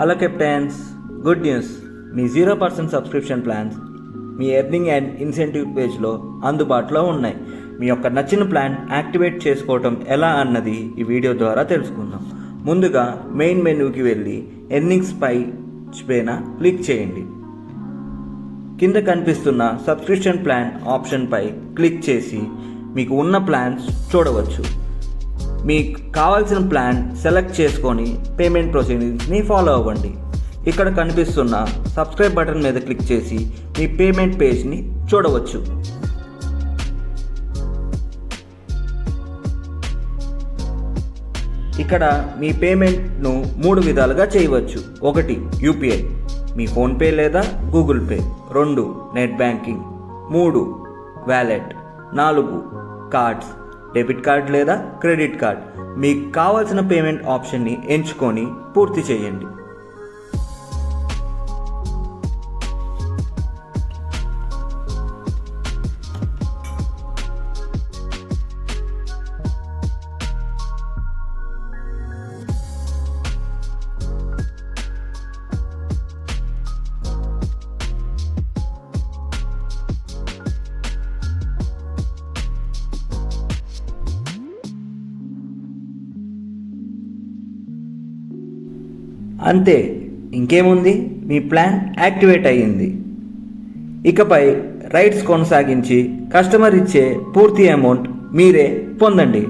Hello captains good news మీ zero percent subscription plans మీ earning and incentive పేజ్లో అందుబాటులో ఉన్నాయి. మీ యొక్క నచ్చిన ప్లాన్ యాక్టివేట్ చేసుకోవటం ఎలా అన్నది ఈ వీడియో ద్వారా తెలుసుకుందాం. ముందుగా మెయిన్ మెనూకి వెళ్ళి ఎర్నింగ్స్ పై పైన క్లిక్ చేయండి. కింద కనిపిస్తున్న సబ్స్క్రిప్షన్ ప్లాన్ ఆప్షన్పై క్లిక్ చేసి మీకు ఉన్న ప్లాన్స్ చూడవచ్చు. మీకు కావాల్సిన ప్లాన్ సెలెక్ట్ చేసుకొని పేమెంట్ ప్రొసీడింగ్స్ని ఫాలో అవ్వండి. ఇక్కడ కనిపిస్తున్న సబ్స్క్రైబ్ బటన్ మీద క్లిక్ చేసి మీ పేమెంట్ పేజ్ని చూడవచ్చు. ఇక్కడ మీ పేమెంట్ను మూడు విధాలుగా చేయవచ్చు. ఒకటి యూపీఐ. మీ ఫోన్పే లేదా గూగుల్ పే. రెండు నెట్ బ్యాంకింగ్. మూడు వ్యాలెట్ నాలుగు కార్డ్స్. డెబిట్ కార్డ్ లేదా క్రెడిట్ కార్డ్. మీకు కావలసిన పేమెంట్ ఆప్షన్ని ఎంచుకొని పూర్తి చేయండి. అంతే ఇంకేముంది? మీ ప్లాన్ యాక్టివేట్ అయ్యింది. ఇకపై రైట్స్ కొనసాగించి కస్టమర్ ఇచ్చే పూర్తి అమౌంట్ మీరే పొందండి.